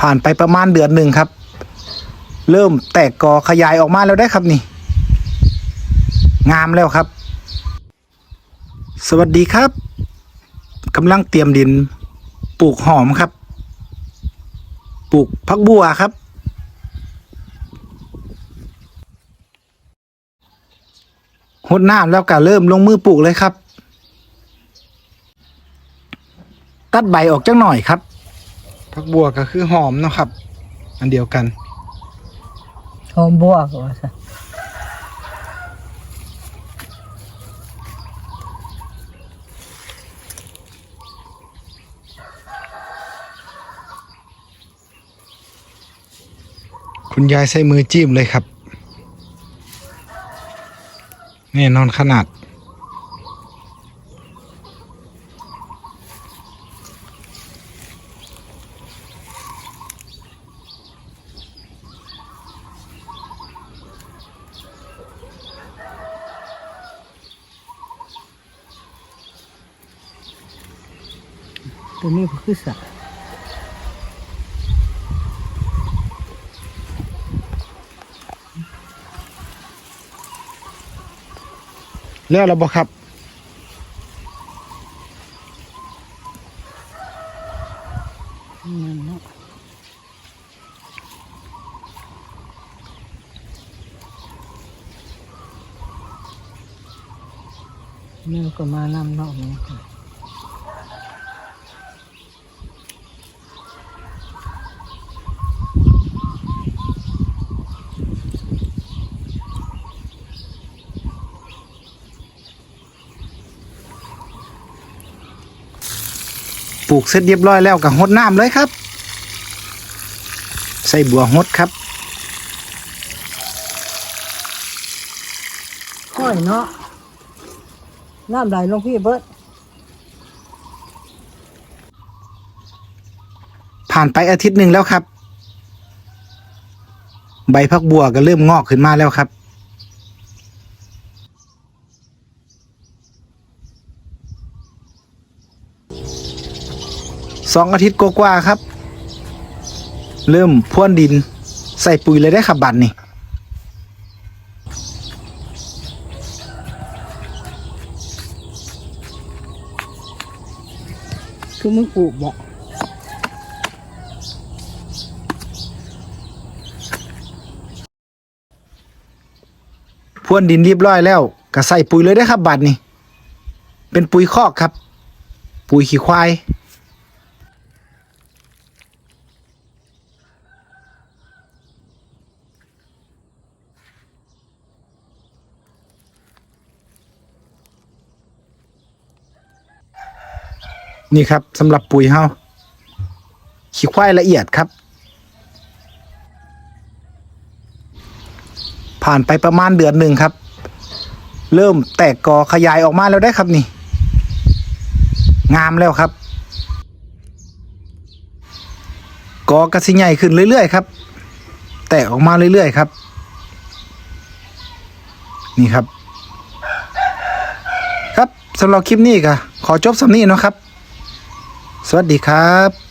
ผ่านไปประมาณเดือนหนึ่งครับ เริ่มแตกกอขยายออกมาแล้วได้ครับนี่ งามแล้วครับ สวัสดีครับกำลังเตรียมดินปลูกหอมครับ ปลูกพักบัวครับ หดน้ำแล้วก็เริ่มลงมือปลูกเลยครับ ตัดใบออกจังหน่อยครับ พักบัวก็คือหอมเนาะครับ อันเดียวกัน หอมบัวก็ว่าซะคุณยายใส่มือจิ้มเลยครับแน่นอนขนาด ตัวนี้คือสัตว์แล้วเราบอกครับนั่นเนาะนี่ก็มานำนาะนี่ก็ ปลูกเสร็จเรียบร้อยแล้วก็หดน้ำเลยครับ ใส่บัวหดครับค่อยเนาะน้ำไหลลงพี่เบิดผ่านไปอาทิตย์หนึ่งแล้วครับ ใบพักบัวก็เริ่มงอกขึ้นมาแล้วครับ สองอาทิตย์กว่าๆครับ เริ่มพ่วนดินใส่ปุ๋ยเลยได้ครับบัตรนี่คือมึงปลูกบ่พ่วนดินเรียบร้อยแล้วก็ใส่ปุ๋ยเลยได้ครับบัตรนี่เป็นปุ๋ยคอกครับ ปุ๋ยขี้ควาย นี่ครับสำหรับปุ๋ยเฮาขี้ควายละเอียดครับ ผ่านไปประมาณเดือนหนึ่งครับ เริ่มแตกกอขยายออกมาแล้วได้ครับนี่ งามแล้วครับ กอกระสิใหญ่ขึ้นเรื่อยๆครับ แตกออกมาเรื่อยๆครับ นี่ครับ ครับสำหรับคลิปนี้ก็ขอจบสำนี้นะครับ สวัสดีครับ